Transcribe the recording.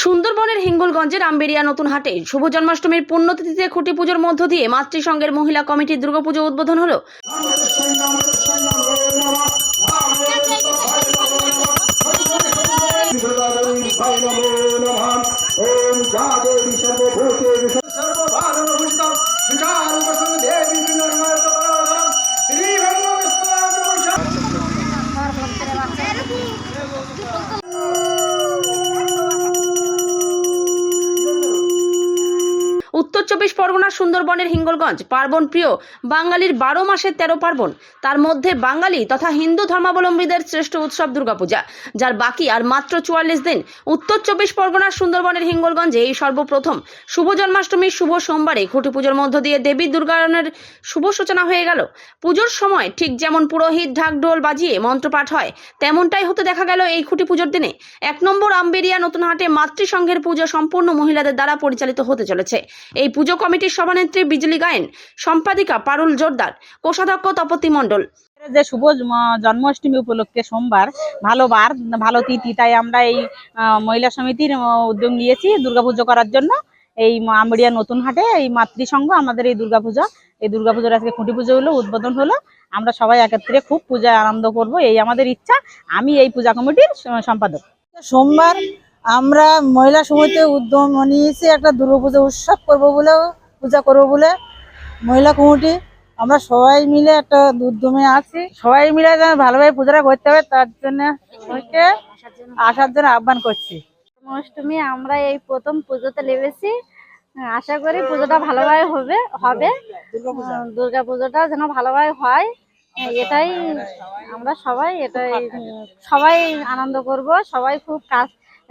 সুন্দরবনের হিঙ্গলগঞ্জের আম্বেরিয়া নতুন হাটে শুভ জন্মাষ্টমীর পুণ্যতিথিতে খুঁটি পুজোর মধ্য দিয়ে মাতৃসংঘের মহিলা কমিটির দুর্গাপুজো উদ্বোধন হলো। উত্তর চব্বিশ পরগনার সুন্দরবনের হিঙ্গলগঞ্জ পার্বণ প্রিয় বাঙালির বারো মাসের তেরো পার্বণ। তার মধ্যে বাঙালি তথা হিন্দু ধর্মাবলম্বীদের শ্রেষ্ঠ উৎসব দুর্গাপূজা, যার বাকি আর মাত্র চুয়াল্লিশ দিন উত্তর চব্বিশ পরগনার সুন্দরবনের হিঙ্গলগঞ্জে এই সর্বপ্রথম শুভ জন্মাষ্টমীর শুভ সোমবারে খুঁটি পুজোর মধ্য দিয়ে দেবী দুর্গায়নের শুভ সূচনা হয়ে গেল। পুজোর সময় ঠিক যেমন পুরোহিত ঢাকঢোল বাজিয়ে মন্ত্রপাঠ হয়, তেমনটাই হতে দেখা গেল এই খুঁটি পুজোর দিনে। এক নম্বর আম্বেরিয়া নতুন হাটে মাতৃসংঘের পুজো সম্পূর্ণ মহিলাদের দ্বারা পরিচালিত হতে চলেছে। এই পুজো কমিটির সভানেত্রী বিজলি গায়েন সম্পাদিকা পারুল জোরদার কোষাধ্যক্ষ তপতি মণ্ডল। যে শুভ জন্মাষ্টমী উপলক্ষে সোমবার ভালো বার ভালো তিথি তাই আমরা এই মহিলা সমিতির উদ্যোগ নিয়েছি দুর্গাপুজো করার জন্য। এই আমড়িয়া নতুন হাটে এই মাতৃসংঘ আমাদের এই দুর্গাপূজা এই দুর্গাপুজোর আজকে খুঁটি পুজো হলো উদ্বোধন হলো। আমরা সবাই একত্রে খুব পূজায় আনন্দ করব এই আমাদের ইচ্ছা। আমি এই পূজা কমিটির সম্পাদক। সোমবার আমরা মহিলা সমিতি উদ্যম নিয়েছি একটা দুর্গাপুজো উৎসব করব বলে পূজা করব বলে। মহিলা কমিটি আমরা সবাই মিলে একটা উদ্যমে আছি। সবাই মিলে যেন ভালোভাবে পূজাটা করতে হবে তার জন্য সবাইকে আসার জন্য আহ্বান করছি। জন্মাষ্টমী আমরা এই প্রথম পুজোতে লেগেছি আশা করি পুজোটা ভালোভাবে হবে হবে। দুর্গা পুজোটা যেন ভালোভাবে হয় এটাই আমরা সবাই এটাই সবাই আনন্দ করব সবাই খুব কাজ